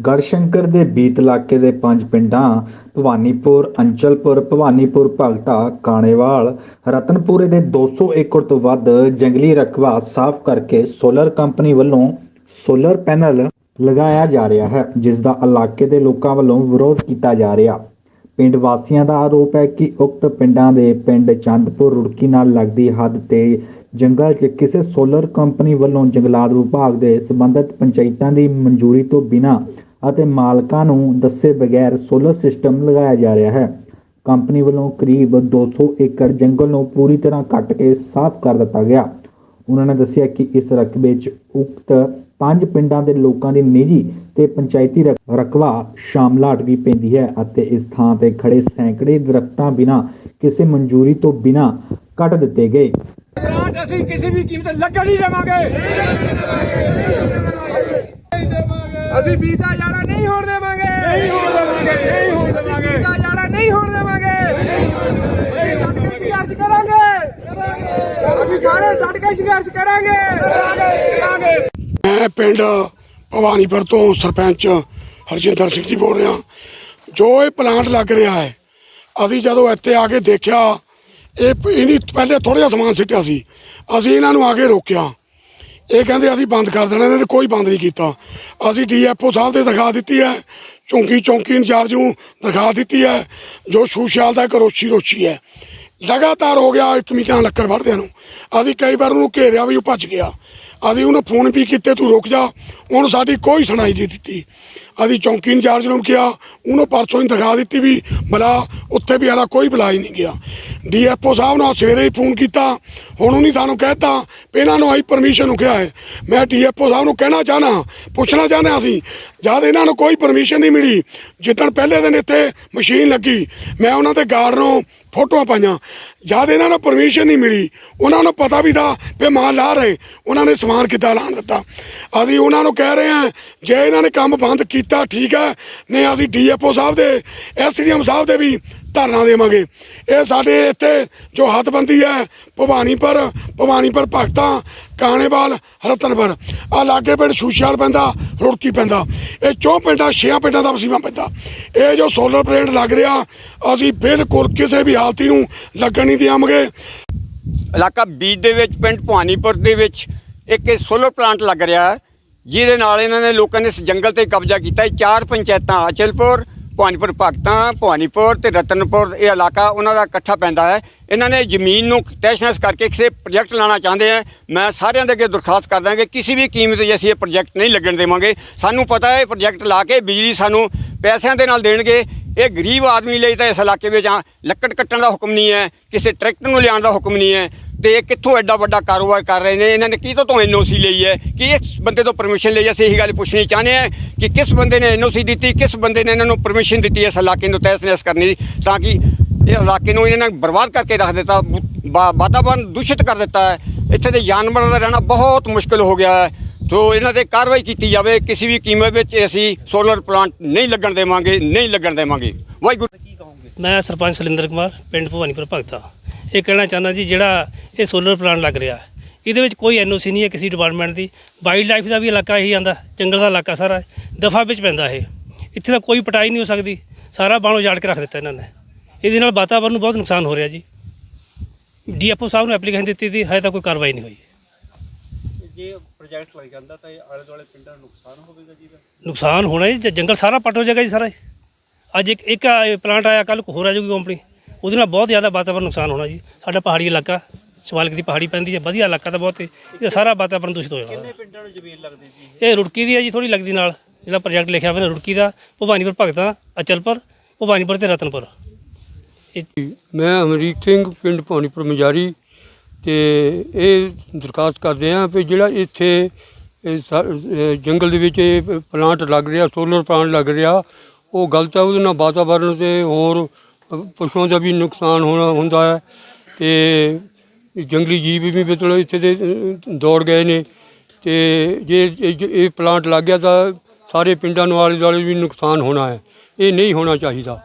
ਗੜਸ਼ੰਕਰ ਦੇ ਬੀਤ ਇਲਾਕੇ ਦੇ ਪੰਜ ਪਿੰਡਾਂ ਭਵਾਨੀਪੁਰ, ਅੰਚਲਪੁਰ, ਭਵਾਨੀਪੁਰ ਭਗਤਾ ਕਾਣੇਵਾਲ, ਰਤਨਪੁਰੇ ਦੇ 200 ਏਕੜ ਤੋਂ ਵੱਧ ਜੰਗਲੀ ਰਕਬਾ ਸਾਫ਼ ਕਰਕੇ ਸੋਲਰ ਕੰਪਨੀ ਵੱਲੋਂ ਸੋਲਰ ਪੈਨਲ ਲਗਾਇਆ ਜਾ ਰਿਹਾ ਹੈ, ਜਿਸ ਦਾ ਇਲਾਕੇ ਦੇ ਲੋਕਾਂ ਵੱਲੋਂ ਵਿਰੋਧ ਕੀਤਾ ਜਾ ਰਿਹਾ। ਪਿੰਡ ਵਾਸੀਆਂ ਦਾ ਆਰੋਪ ਹੈ ਕਿ ਉਕਤ ਪਿੰਡਾਂ ਦੇ ਪਿੰਡ ਚੰਦਪੁਰ ਰੁੜਕੀ ਨਾਲ ਲੱਗਦੀ ਹੱਦ ਤੇ ਜੰਗਲ 'ਚ ਕਿਸੇ ਸੋਲਰ ਕੰਪਨੀ ਵੱਲੋਂ ਜੰਗਲਾਤ ਵਿਭਾਗ ਦੇ ਸੰਬੰਧਿਤ ਪੰਚਾਇਤਾਂ ਦੀ ਮਨਜ਼ੂਰੀ ਤੋਂ ਬਿਨਾਂ ਅਤੇ ਮਾਲਕਾਂ ਨੂੰ ਦੱਸੇ ਬਗੈਰ ਸੋਲਰ ਸਿਸਟਮ ਲਗਾਇਆ ਜਾ ਰਿਹਾ ਹੈ। ਕੰਪਨੀ ਵੱਲੋਂ ਕਰੀਬ 200 ਏਕੜ ਜੰਗਲ ਨੂੰ ਪੂਰੀ ਤਰ੍ਹਾਂ ਕੱਟ ਕੇ ਸਾਫ਼ ਕਰ ਦਿੱਤਾ ਗਿਆ। ਉਹਨਾਂ ਨੇ ਦੱਸਿਆ ਕਿ ਇਸ ਰਕਬੇ 'ਚ ਉਕਤ ਪੰਜ ਪਿੰਡਾਂ ਦੇ ਲੋਕਾਂ ਦੀ ਨਿੱਜੀ ਤੇ ਪੰਚਾਇਤੀ ਰਕ- ਰਕਬਾ ਸ਼ਾਮਲਾਟ ਵੀ ਪੈਂਦੀ ਹੈ ਅਤੇ ਇਸ ਥਾਂ ਤੇ ਖੜੇ ਸੈਂਕੜੇ ਦਰਖਤਾਂ ਬਿਨਾਂ ਕਿਸੇ ਮਨਜ਼ੂਰੀ ਤੋਂ ਬਿਨਾਂ ਕੱਟ ਦਿੱਤੇ ਗਏ। ਗ੍ਰਾਂਟ ਅਸੀਂ ਕਿਸੇ ਵੀ ਕੀਮਤ ਲੱਗਣ ਨਹੀਂ ਦੇਵਾਂਗੇ। ਅਸੀਂ ਬੀਤਾ ਜਾੜਾ ਨਹੀਂ ਹੋਣ ਦੇਵਾਂਗੇ। ਨਹੀਂ ਹੋਣ ਦੇਵਾਂਗੇ ਨਹੀਂ ਹੋਣ ਦੇਵਾਂਗੇ। ਬੀਤਾ ਜਾੜਾ ਨਹੀਂ ਹੋਣ ਦੇਵਾਂਗੇ। ਅਸੀਂ ਡਟ ਕੇ ਸੰਘਰਸ਼ ਕਰਾਂਗੇ। ਅਸੀਂ ਸਾਰੇ ਡਟ ਕੇ ਸੰਘਰਸ਼ ਕਰਾਂਗੇ। ਕਰਾਂਗੇ। ਮੈਂ ਪਿੰਡ ਭਵਾਨੀਪੁਰ ਤੋਂ ਸਰਪੰਚ ਹਰਜਿੰਦਰ ਸਿੰਘ ਜੀ ਬੋਲ ਰਿਹਾ। ਜੋ ਇਹ ਪਲਾਂਟ ਲੱਗ ਰਿਹਾ ਹੈ ਅਸੀਂ ਜਦੋਂ ਇੱਥੇ ਆ ਕੇ ਦੇਖਿਆ ਇਹ ਇਹਨੀ ਪਹਿਲੇ ਥੋੜਾ ਜਿਹਾ ਸਮਾਨ ਸਿੱਟਿਆ ਸੀ। ਅਸੀਂ ਇਹਨਾਂ ਨੂੰ ਆ ਕੇ ਰੋਕਿਆ। ਇਹ ਕਹਿੰਦੇ ਅਸੀਂ ਬੰਦ ਕਰ ਦੇਣਾ, ਇਹਨਾਂ ਨੇ ਕੋਈ ਬੰਦ ਨਹੀਂ ਕੀਤਾ। ਅਸੀਂ ਡੀਐਫਓ ਸਾਹਿਬ ਦੇ ਦਿਖਾ ਦਿੱਤੀ ਹੈ, ਚੌਂਕੀ ਚੌਂਕੀ ਇੰਚਾਰਜ ਨੂੰ ਦਿਖਾ ਦਿੱਤੀ ਹੈ, ਜੋ ਸ਼ੂਸ਼ਾਲ ਦਾ ਇੱਕ ਰੋਸ਼ੀ ਰੋਚੀ ਹੈ। ਲਗਾਤਾਰ ਹੋ ਗਿਆ ਇੱਕ ਮਹੀਨਾ ਲੱਕੜ ਵੜਦਿਆਂ ਨੂੰ। ਅਸੀਂ ਕਈ ਵਾਰ ਉਹਨੂੰ ਘੇਰਿਆ ਵੀ ਉਹ ਭੱਜ ਗਿਆ। ਅਸੀਂ ਉਹਨੂੰ ਫੋਨ ਵੀ ਕੀਤੇ, ਤੂੰ ਰੁਕ ਜਾ। ਉਹਨੂੰ ਸਾਡੀ ਕੋਈ ਸੁਣਾਈ ਨਹੀਂ ਦਿੱਤੀ। ਅਸੀਂ ਚੌਂਕੀ ਇੰਚਾਰਜ ਨੂੰ ਕਿਹਾ, ਉਹਨੂੰ ਪਰਸੋਂ ਹੀ ਦਿਖਾ ਦਿੱਤੀ ਵੀ ਬਲਾ ਉੱਥੇ ਵੀ ਹਾਲਾ ਕੋਈ ਬੁਲਾ ਹੀ ਨਹੀਂ ਗਿਆ। ਡੀਐਫਓ ਸਾਹਿਬ ਨੂੰ ਸਵੇਰੇ ਹੀ ਫੋਨ ਕੀਤਾ, ਹੁਣ ਉਹਨੇ ਸਾਨੂੰ ਕਹਿਤਾ ਵੀ ਇਹਨਾਂ ਨੂੰ ਆਈ ਪਰਮਿਸ਼ਨ ਨੂੰ ਕਿਹਾ ਹੈ। ਮੈਂ ਡੀਐਫਓ ਸਾਹਿਬ ਨੂੰ ਕਹਿਣਾ ਚਾਹਨਾ, ਪੁੱਛਣਾ ਚਾਹਨਾ ਅਸੀਂ ਜਦ ਇਹਨਾਂ ਨੂੰ ਕੋਈ ਪਰਮਿਸ਼ਨ ਨਹੀਂ ਮਿਲੀ, ਜਿੱਦਣ ਪਹਿਲੇ ਦਿਨ ਇੱਥੇ ਮਸ਼ੀਨ ਲੱਗੀ, ਮੈਂ ਉਹਨਾਂ ਦੇ ਗਾਰਡ ਨੂੰ ਫੋਟੋਆਂ ਪਾਈਆਂ। ਜਦ ਇਹਨਾਂ ਨੂੰ ਪਰਮਿਸ਼ਨ ਨਹੀਂ ਮਿਲੀ, ਉਹਨਾਂ ਨੂੰ ਪਤਾ ਵੀ ਤਾਂ ਵੀ ਮਾਂ ਲਾ ਰਹੇ, ਉਹਨਾਂ ਨੇ ਸਮਾਨ ਕਿੱਦਾਂ ਲਾਣ ਦਿੱਤਾ? ਅਸੀਂ ਉਹਨਾਂ ਨੂੰ ਕਹਿ ਰਹੇ ਹਾਂ, ਜੇ ਇਹਨਾਂ ਨੇ ਕੰਮ ਬੰਦ ਕੀਤਾ, ਠੀਕ ਹੈ, ਨਹੀਂ ਅਸੀਂ ਡੀਐਫਓ ਸਾਹਿਬ ਦੇ ਐਸਡੀਐਮ ਸਾਹਿਬ ਦੇ ਵੀ ਧਰਨਾ ਦੇਵਾਂਗੇ। ਇਹ ਸਾਡੇ ਇੱਥੇ ਜੋ ਹੱਦਬੰਦੀ ਹੈ, ਭਵਾਨੀਪੁਰ ਭਵਾਨੀਪੁਰ ਭਗਤਾਂ, ਕਾਣੇਵਾਲ, ਰਤਨਪੁਰ। ਆ ਲਾਗੇ ਪਿੰਡ ਸ਼ੂਸ਼ਾਲ ਪੈਂਦਾ, ਰੁੜਕੀ ਪੈਂਦਾ। ਇਹ ਚੌਂ ਪਿੰਡਾਂ, ਛੇਆਂ ਪਿੰਡਾਂ ਦਾ ਵਸੀਵਾ ਪੈਂਦਾ। ਇਹ ਜੋ ਸੋਲਰ ਪਲੇਟ ਲੱਗ ਰਿਹਾ, ਅਸੀਂ ਬਿਲਕੁਲ ਕਿਸੇ ਵੀ ਹਾਲਤੀ ਨੂੰ ਲੱਗਣ ਨਹੀਂ ਦੇਵਾਂਗੇ। ਇਲਾਕਾ ਬੀਜ ਦੇ ਵਿੱਚ, ਪਿੰਡ ਭਵਾਨੀਪੁਰ ਦੇ ਵਿੱਚ ਇੱਕ ਇਹ ਸੋਲਰ ਪਲਾਂਟ ਲੱਗ ਰਿਹਾ ਹੈ, ਜਿਹਦੇ ਨਾਲ ਇਹਨਾਂ ਨੇ ਲੋਕਾਂ ਨੇ ਇਸ ਜੰਗਲ ਤੇ ਕਬਜ਼ਾ ਕੀਤਾ ਹੈ। ਚਾਰ ਪੰਚਾਇਤਾਂ ਅਚਲਪੁਰ ਭਵਾਨੀਪੁਰ ਭਗਤਾਂ, ਭਵਾਨੀਪੁਰ ਤੇ ਰਤਨਪੁਰ, ਇਹ ਇਲਾਕਾ ਉਹਨਾਂ ਦਾ ਇਕੱਠਾ ਪੈਂਦਾ ਹੈ। ਇਹਨਾਂ ਨੇ ਜ਼ਮੀਨ ਨੂੰ ਤੈਸ਼ਨਸ ਕਰਕੇ ਕਿਸੇ ਪ੍ਰੋਜੈਕਟ ਲਾਣਾ ਚਾਹੁੰਦੇ ਆ। ਮੈਂ ਸਾਰਿਆਂ ਦੇ ਅੱਗੇ ਦਰਖਾਸਤ ਕਰਦਾ ਕਿ ਕਿਸੇ ਵੀ ਕੀਮਤ ਤੇ ਅਸੀਂ ਇਹ ਪ੍ਰੋਜੈਕਟ ਨਹੀਂ ਲੱਗਣ ਦੇਵਾਂਗੇ। ਸਾਨੂੰ ਪਤਾ ਹੈ ਇਹ ਪ੍ਰੋਜੈਕਟ ਲਾ ਕੇ ਬਿਜਲੀ ਸਾਨੂੰ ਪੈਸਿਆਂ ਦੇ ਨਾਲ ਦੇਣਗੇ। ਇਹ ਗਰੀਬ ਆਦਮੀ ਲਈ ਤਾਂ ਇਸ ਇਲਾਕੇ ਵਿੱਚ ਲੱਕੜ ਕੱਟਣ ਦਾ ਹੁਕਮ ਨਹੀਂ ਹੈ, ਕਿਸੇ ਟਰੈਕਟਰ ਨੂੰ ਲਿਆਉਣ ਦਾ ਹੁਕਮ ਨਹੀਂ ਹੈ, ਤੇ ਇਹ ਕਿੱਥੋਂ ਐਡਾ ਵੱਡਾ ਕਾਰੋਬਾਰ ਕਰ ਰਹੇ ਨੇ? ਇਹਨਾਂ ਨੇ ਕਿਹਤੋਂ ਤੋਂ ਐਨਓਸੀ ਲਈ ਹੈ? ਕਿ ਇਸ ਬੰਦੇ ਤੋਂ ਪਰਮਿਸ਼ਨ ਲਈ? ਅਸੀਂ ਇਹੀ ਗੱਲ ਪੁੱਛਣੀ ਚਾਹੁੰਦੇ ਹਾਂ ਕਿ ਕਿਸ ਬੰਦੇ ਨੇ ਐਨਓਸੀ ਦਿੱਤੀ, ਕਿਸ ਬੰਦੇ ਨੇ ਇਹਨਾਂ ਨੂੰ ਪਰਮਿਸ਼ਨ ਦਿੱਤੀ ਇਸ ਇਲਾਕੇ ਨੂੰ ਤਹਿਸ-ਨਹਿਸ ਕਰਨੀ ਦੀ, ਤਾਂ ਕਿ ਇਹ ਇਲਾਕੇ ਨੂੰ ਇਹਨਾਂ ਨੇ ਬਰਬਾਦ ਕਰਕੇ ਰੱਖ ਦਿੱਤਾ ਵਾ- ਵਾਤਾਵਰਨ ਦੂਸ਼ਿਤ ਕਰ ਦਿੱਤਾ ਹੈ। ਇੱਥੇ ਦੇ ਜਾਨਵਰਾਂ ਦਾ ਰਹਿਣਾ ਬਹੁਤ ਮੁਸ਼ਕਲ ਹੋ ਗਿਆ ਹੈ। ਸੋ ਇਹਨਾਂ ਤੇ ਕਾਰਵਾਈ ਕੀਤੀ ਜਾਵੇ ਕਿਸੇ ਵੀ ਕੀਮਤ ਵਿੱਚ ਅਸੀਂ ਸੋਲਰ ਪਲਾਂਟ ਨਹੀਂ ਲੱਗਣ ਦੇਵਾਂਗੇ ਨਹੀਂ ਲੱਗਣ ਦੇਵਾਂਗੇ। ਵਾਹਿਗੁਰੂ ਮੈਂ ਸਰਪੰਚ ਸਲਿੰਦਰ ਕੁਮਾਰ ਪਿੰਡ ਭਵਾਨੀਪੁਰ ਭਗਤਾ। ਇਹ ਕਹਿਣਾ ਚਾਹੁੰਦਾ ਜੀ ਜਿਹੜਾ ਇਹ ਸੋਲਰ ਪਲਾਂਟ ਲੱਗ ਰਿਹਾ ਇਹਦੇ ਵਿੱਚ ਕੋਈ ਐਨਓਸੀ ਨਹੀਂ ਹੈ ਕਿਸੇ ਡਿਪਾਰਟਮੈਂਟ ਦੀ। ਵਾਈਲਡ ਲਾਈਫ ਦਾ ਵੀ ਇਲਾਕਾ ਇਹੀ ਆਂਦਾ ਜੰਗਲ ਦਾ ਇਲਾਕਾ ਸਾਰਾ ਦਫਾ ਵਿੱਚ ਪੈਂਦਾ ਇਹ। ਇੱਥੇ ਤਾਂ ਕੋਈ ਪਟਾਈ ਨਹੀਂ ਹੋ ਸਕਦੀ ਸਾਰਾ ਬਾਣ ਉਜਾੜ ਕੇ ਰੱਖ ਦਿੱਤਾ ਇਹਨਾਂ ਨੇ। ਇਹਦੇ ਨਾਲ ਵਾਤਾਵਰਨ ਨੂੰ ਬਹੁਤ ਨੁਕਸਾਨ ਹੋ ਰਿਹਾ ਜੀ। ਡੀਐਫਓ ਸਾਹਿਬ ਨੂੰ ਐਪਲੀਕੇਸ਼ਨ ਦਿੱਤੀ ਸੀ ਹਜੇ ਤੱਕ ਕੋਈ ਕਾਰਵਾਈ ਨਹੀਂ ਹੋਈ। ਜੇ ਪ੍ਰੋਜੈਕਟ ਲੱਗ ਜਾਂਦਾ ਤਾਂ ਇਹ ਆਲੇ ਦੁਆਲੇ ਪਿੰਡਾਂ ਨੂੰ ਨੁਕਸਾਨ ਹੋਵੇਗਾ ਜੀ ਇਹਦਾ ਨੁਕਸਾਨ ਹੋਣਾ ਜੀ ਜ- ਜੰਗਲ ਸਾਰਾ ਪੱਟ ਹੋ ਜਾਏਗਾ ਜੀ ਸਾਰਾ ਹੀ। ਅੱਜ ਇੱਕ ਇੱਕ ਪਲਾਂਟ ਆਇਆ ਕੱਲ ਹੋਰ ਆ ਜਾਊਗੀ ਕੰਪਨੀ ਉਹਦੇ ਨਾਲ ਬਹੁਤ ਜ਼ਿਆਦਾ ਵਾਤਾਵਰਨ ਨੁਕਸਾਨ ਹੋਣਾ ਜੀ। ਸਾਡਾ ਪਹਾੜੀ ਇਲਾਕਾ ਸ਼ਿਵਾਲਿਕ ਦੀ ਪਹਾੜੀ ਪੈਂਦੀ ਹੈ ਵਧੀਆ ਇਲਾਕਾ ਤਾਂ ਬਹੁਤ ਹੈ। ਇਹ ਸਾਰਾ ਵਾਤਾਵਰਨ ਦੂਸ਼ਿਤ ਹੋ ਜਾਣਾ। ਕਿੰਨੇ ਪਿੰਡਾਂ ਨੂੰ ਜ਼ਮੀਨ ਲੱਗਦੀ ਸੀ ਇਹ? ਰੁੜਕੀ ਦੀ ਹੈ ਜੀ ਥੋੜੀ ਲੱਗਦੀ ਨਾਲ। ਜਿਹੜਾ ਪ੍ਰੋਜੈਕਟ ਲਿਖਿਆ ਹੋਇਆ ਨਾ ਰੁੜਕੀ ਦਾ ਭਵਾਨੀਪੁਰ ਭਗਤਾਂ ਅਚਲਪੁਰ ਭਵਾਨੀਪੁਰ ਤੇ ਰਤਨਪੁਰ। ਇਹ ਮੈਂ ਅਮਰੀਕ ਸਿੰਘ ਪਿੰਡ ਭਵਾਨੀਪੁਰ ਮਜਾਰੀ। ਤੇ ਇਹ ਦਰਖਾਸਤ ਕਰਦੇ ਹਾਂ ਵੀ ਜਿਹੜਾ ਇੱਥੇ ਜੰਗਲ ਦੇ ਵਿੱਚ ਇਹ ਪਲਾਂਟ ਲੱਗ ਰਿਹਾ ਸੋਲਰ ਪਲਾਂਟ ਲੱਗ ਰਿਹਾ, ਉਹ ਗਲਤ ਹੈ, ਉਹਦੇ ਨਾਲ ਵਾਤਾਵਰਣ ਤੇ ਹੋਰ ਪਸ਼ੂਆਂ ਦਾ ਵੀ ਨੁਕਸਾਨ ਹੋਣਾ, ਹੁੰਦਾ ਹੈ ਤੇ ਜੰਗਲੀ ਜੀਵ ਵੀ ਮਤਲਬ ਇੱਥੇ ਦੇ ਦੌੜ ਗਏ ਨੇ ਤੇ ਜੇ ਇਹ ਪਲਾਂਟ ਲੱਗ ਗਿਆ ਤਾਂ ਸਾਰੇ ਪਿੰਡਾਂ ਨੂੰ ਆਲੇ ਦੁਆਲੇ ਵੀ ਨੁਕਸਾਨ ਹੋਣਾ ਹੈ। ਇਹ ਨਹੀਂ ਹੋਣਾ ਚਾਹੀਦਾ।